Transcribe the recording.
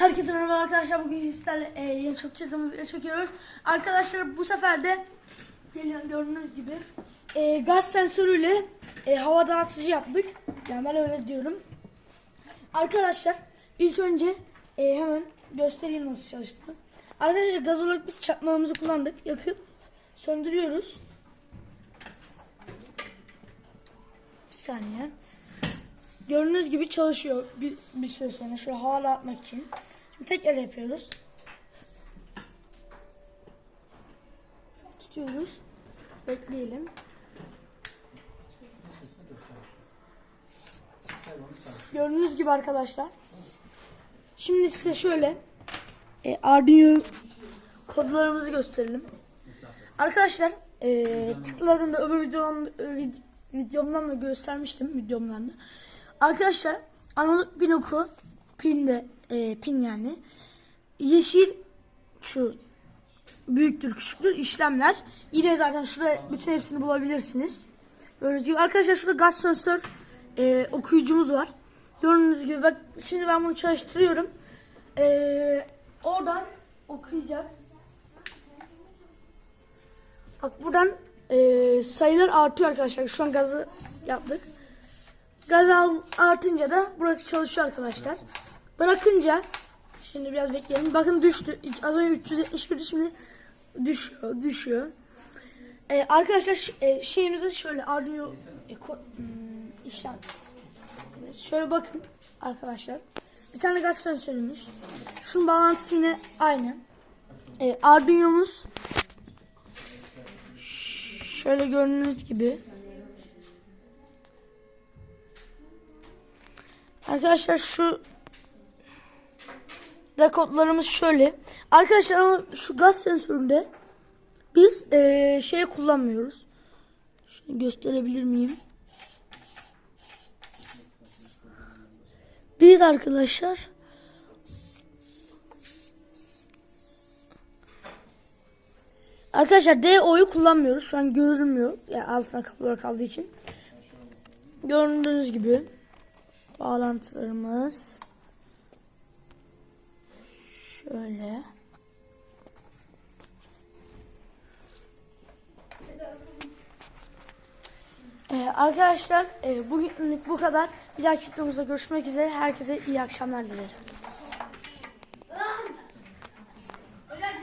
Herkese merhaba arkadaşlar. Bugün sizlerle e, yeni çok çektiğimiz video çekiyoruz. Arkadaşlar bu sefer de gördüğünüz gibi e, gaz sensörüyle e, hava dağıtıcı yaptık. Yani ben öyle diyorum. Arkadaşlar ilk önce e, hemen göstereyim nasıl çalıştığını. Arkadaşlar gaz olarak biz çakmağımızı kullandık. Yakıp söndürüyoruz. Bir saniye. Gördüğünüz gibi çalışıyor bir, bir süre sonra. Şöyle hava atmak için. Tekrar yapıyoruz. Tutuyoruz. Bekleyelim. Gördüğünüz gibi arkadaşlar. Şimdi size şöyle e, Arduino kodlarımızı gösterelim. Arkadaşlar e, tıkladığında öbür videomdan, vid- videomdan da göstermiştim videomdan da. Arkadaşlar analog pin oku pin de e, pin yani yeşil şu büyüktür küçüktür işlemler. Yine zaten şurada bütün hepsini bulabilirsiniz. Gördüğünüz gibi arkadaşlar şurada gaz sensör e, okuyucumuz var. Gördüğünüz gibi bak şimdi ben bunu çalıştırıyorum. E, oradan okuyacak. Bak buradan e, sayılar artıyor arkadaşlar. Şu an gazı yaptık. Gaz artınca da burası çalışıyor arkadaşlar. Bırakınca şimdi biraz bekleyelim. Bakın düştü. Az önce 371 şimdi düşüyor, düşüyor. E, arkadaşlar e, şeyimizde şöyle Arduino e, hmm, işlem. Şöyle bakın arkadaşlar. Bir tane gaz sensörümüz. Şunun bağlantısı yine aynı. E, Arduino'muz Şöyle gördüğünüz gibi. Arkadaşlar şu da kodlarımız şöyle. Arkadaşlar ama şu gaz sensöründe biz eee şey kullanmıyoruz. Şunu gösterebilir miyim? Biz arkadaşlar Arkadaşlar DO'yu kullanmıyoruz. Şu an görünmüyor. Yani altına kapılar kaldığı için. Gördüğünüz gibi bağlantılarımız şöyle. Ee, arkadaşlar e, bugünlük bu kadar. Bir dahaki videomuzda görüşmek üzere. Herkese iyi akşamlar dileriz.